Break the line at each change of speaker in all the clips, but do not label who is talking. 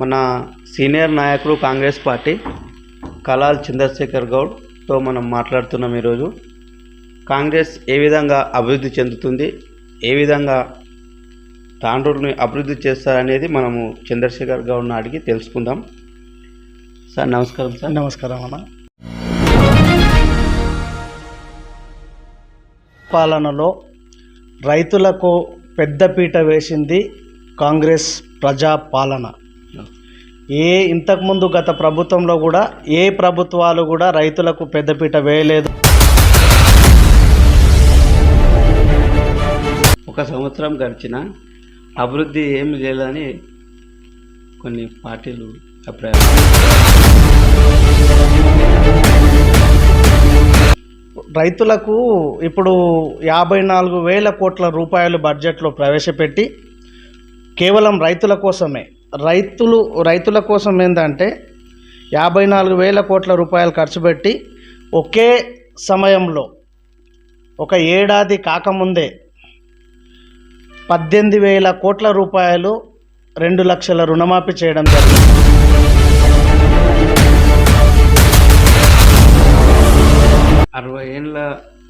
మన సీనియర్ నాయకుడు కాంగ్రెస్ పార్టీ కలాల్ చంద్రశేఖర్ గౌడ్తో మనం మాట్లాడుతున్నాం ఈరోజు. కాంగ్రెస్ ఏ విధంగా అభివృద్ధి చెందుతుంది ఏ విధంగా తాండూరుని అభివృద్ధి చేస్తారనేది మనము చంద్రశేఖర్ గౌడ్ని అడిగి తెలుసుకుందాం. సార్ నమస్కారం సార్.
నమస్కారం అన్న. పాలనలో రైతులకు పెద్దపీట వేసింది కాంగ్రెస్ ప్రజా పాలన ఏ ఇంతకుముందు గత ప్రభుత్వంలో కూడా ఏ ప్రభుత్వాలు కూడా రైతులకు పెద్దపీట వేయలేదు.
ఒక సంవత్సరం గడిచిన అభివృద్ధి ఏం లేదని కొన్ని పార్టీలు అభిప్రాయం.
రైతులకు ఇప్పుడు యాభై నాలుగు వేల కోట్ల రూపాయలు బడ్జెట్లో ప్రవేశపెట్టి కేవలం రైతుల కోసమే రైతులు రైతుల కోసం ఏంటంటే యాభై నాలుగు వేల కోట్ల రూపాయలు ఖర్చు పెట్టి ఒకే సమయంలో ఒక ఏడాది కాకముందే పద్దెనిమిది వేల కోట్ల రూపాయలు రెండు లక్షల రుణమాఫీ చేయడం జరిగింది.
అరవై ఏళ్ళ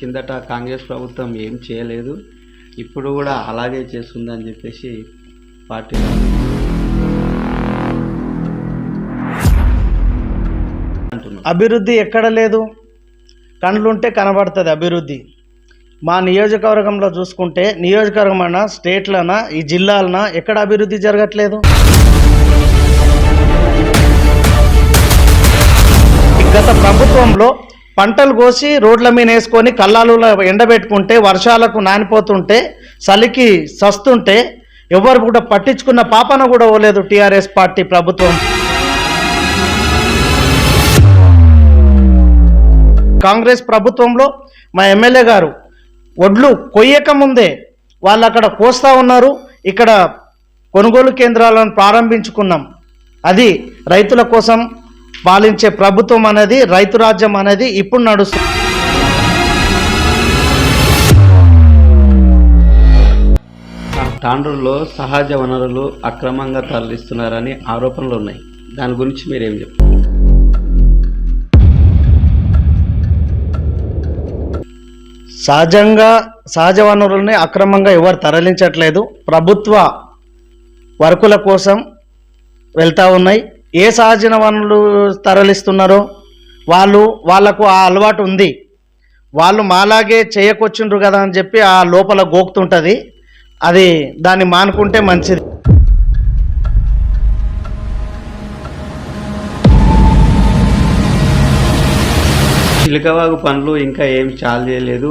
కిందట కాంగ్రెస్ ప్రభుత్వం ఏం చేయలేదు ఇప్పుడు కూడా అలాగే చేస్తుందని చెప్పేసి పార్టీ
అభివృద్ధి ఎక్కడ లేదు. కండ్లుంటే కనబడుతుంది అభివృద్ధి. మా నియోజకవర్గంలో చూసుకుంటే నియోజకవర్గం అన్నా స్టేట్లనా ఈ జిల్లాలనా ఎక్కడ అభివృద్ధి జరగట్లేదు? గత ప్రభుత్వంలో పంటలు కోసి రోడ్ల మీద వేసుకొని కల్లాలులో ఎండబెట్టుకుంటే వర్షాలకు నానిపోతుంటే చలికి సస్తుంటే ఎవరు కూడా పట్టించుకున్న పాపన కూడా పోలేదు టీఆర్ఎస్ పార్టీ ప్రభుత్వం. కాంగ్రెస్ ప్రభుత్వంలో మా ఎమ్మెల్యే గారు ఒడ్లు కొయ్యక ముందే వాళ్ళు అక్కడ కోస్తా ఉన్నారు. ఇక్కడ కొనుగోలు కేంద్రాలను ప్రారంభించుకున్నాం. అది రైతుల కోసం పాలించే ప్రభుత్వం అనేది రైతు రాజ్యం అనేది ఇప్పుడు నడుస్తుంది
తాండ్రుల్లో సహజ వనరులు అక్రమంగా తరలిస్తున్నారని ఆరోపణలు ఉన్నాయి. దాని గురించి మీరేం చెప్తారు?
సహజంగా సహజ వనరుల్ని అక్రమంగా ఎవరు తరలించట్లేదు. ప్రభుత్వ వర్కుల కోసం వెళ్తూ ఉన్నాయి. ఏ సహజ వనరులు తరలిస్తున్నారో వాళ్ళు వాళ్ళకు ఆ అలవాటు ఉంది. వాళ్ళు మాలాగే చేయకొచ్చిండ్రు కదా అని చెప్పి ఆ లోపల గోకుతుంటుంది. అది దాన్ని మానుకుంటే మంచిది.
చిలకవాగు పనులు ఇంకా ఏం చాలు చేయలేదు.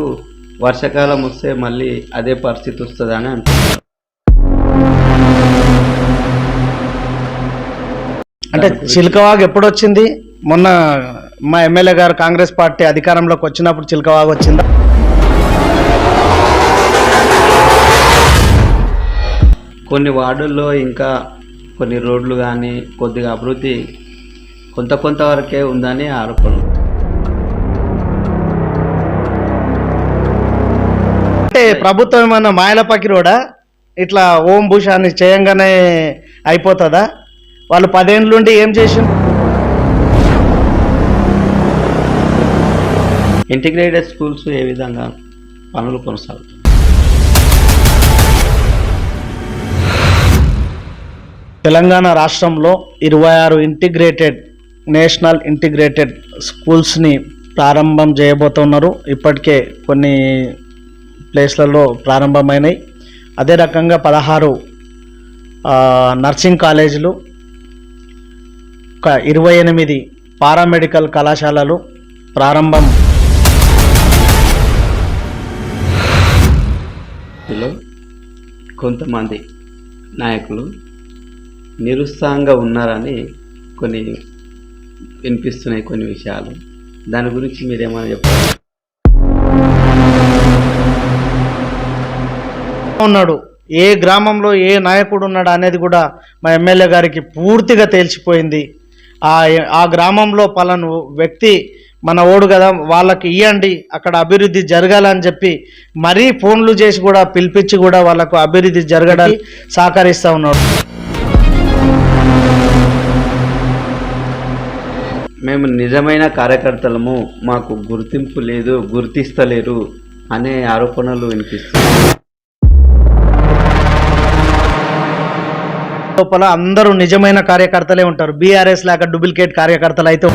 వర్షాకాలం వస్తే మళ్ళీ అదే పరిస్థితి వస్తుందని అంటున్నారు.
అంటే చిలకవాగు ఎప్పుడు వచ్చింది మొన్న మా ఎమ్మెల్యే గారు కాంగ్రెస్ పార్టీ అధికారంలోకి వచ్చినప్పుడు చిలకవాగు వచ్చిందా?
కొన్ని వార్డుల్లో ఇంకా కొన్ని రోడ్లు కానీ కొద్దిగా అభివృద్ధి కొంత కొంత వరకే ఉందని ఆరోపణ
అంటే ప్రభుత్వం ఏమన్నా మాయల పకిరోడా? ఇట్లా ఓం భూషాన్ని చేయంగానే అయిపోతుందా? వాళ్ళు పదేళ్ళ నుండి ఏం చేసిండ్రు?
ఇంటిగ్రేటెడ్ స్కూల్స్ ఏ విధంగా పనులు కొనసాగుతాయి
తెలంగాణ రాష్ట్రంలో ఇరవై ఆరు ఇంటిగ్రేటెడ్ నేషనల్ ఇంటిగ్రేటెడ్ స్కూల్స్ని ప్రారంభం చేయబోతున్నారు. ఇప్పటికే కొన్ని ప్లేస్లలో ప్రారంభమైనాయి. అదే రకంగా పదహారు నర్సింగ్ కాలేజీలు ఒక ఇరవై ఎనిమిది పారామెడికల్ కళాశాలలు ప్రారంభం.
లో కొంతమంది నాయకులు నిరుత్సాహంగా ఉన్నారని కొన్ని వినిపిస్తున్నాయి కొన్ని విషయాలు. దాని గురించి మీరేమైనా చెప్పారు
ఉన్నాడు. ఏ గ్రామంలో ఏ నాయకుడు ఉన్నాడు అనేది కూడా మా ఎమ్మెల్యే గారికి పూర్తిగా తేల్చిపోయింది. ఆ ఆ గ్రామంలో పలాను వ్యక్తి మన ఓడు కదా వాళ్ళకి ఇవ్వండి అక్కడ అభివృద్ధి జరగాలని చెప్పి మరీ ఫోన్లు చేసి కూడా పిలిపించి కూడా వాళ్ళకు అభివృద్ధి జరగడానికి సహకరిస్తూ ఉన్నాడు.
మేము నిజమైన కార్యకర్తలము మాకు గుర్తింపు లేదు గుర్తిస్తలేరు అనే ఆరోపణలు వినిపిస్తున్నాయి.
లోపల అందరూ నిజమైన కార్యకర్తలే ఉంటారు. బీఆర్ఎస్ లాగా డూప్లికేట్ కార్యకర్తలు అయితే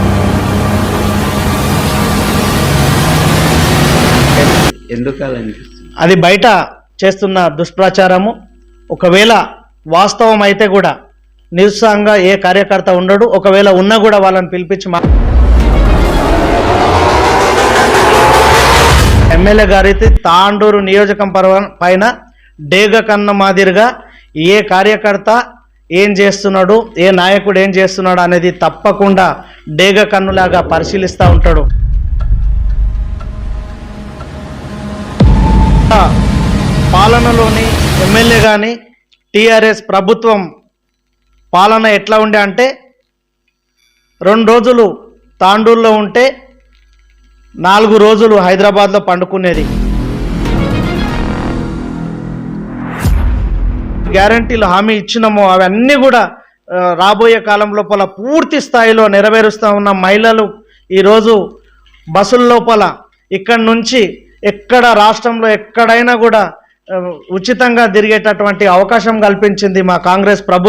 ఎందుకు
అది బయట చేస్తున్న దుష్ప్రచారము. ఒకవేళ వాస్తవం అయితే కూడా నిరుత్సాహంగా ఏ కార్యకర్త ఉండడు. ఒకవేళ ఉన్నా కూడా వాళ్ళని పిలిపించి మా ఎమ్మెల్యే గారైతే తాండూరు నియోజకవర్గం పైన డేగ కన్న మాదిరిగా ఏ కార్యకర్త ఏం చేస్తున్నాడు? ఏ నాయకుడు ఏం చేస్తున్నాడు అనేది తప్పకుండా డేగ కన్నులాగా పరిశీలిస్తూ ఉంటాడు. పాలనలోని ఎమ్మెల్యే కానీ టీఆర్ఎస్ ప్రభుత్వం పాలన ఎట్లా ఉండే అంటే రెండు రోజులు తాండూరులో ఉంటే నాలుగు రోజులు హైదరాబాద్లో పండుకునేది. గ్యారంటీలు హామీ ఇచ్చినామో అవన్నీ కూడా రాబోయే కాలం లోపల పూర్తి స్థాయిలో నెరవేరుస్తూ ఉన్న మహిళలు ఈరోజు బస్సుల లోపల ఇక్కడి నుంచి ఎక్కడ రాష్ట్రంలో ఎక్కడైనా కూడా ఉచితంగా తిరిగేటటువంటి అవకాశం కల్పించింది మా కాంగ్రెస్ ప్రభుత్వం.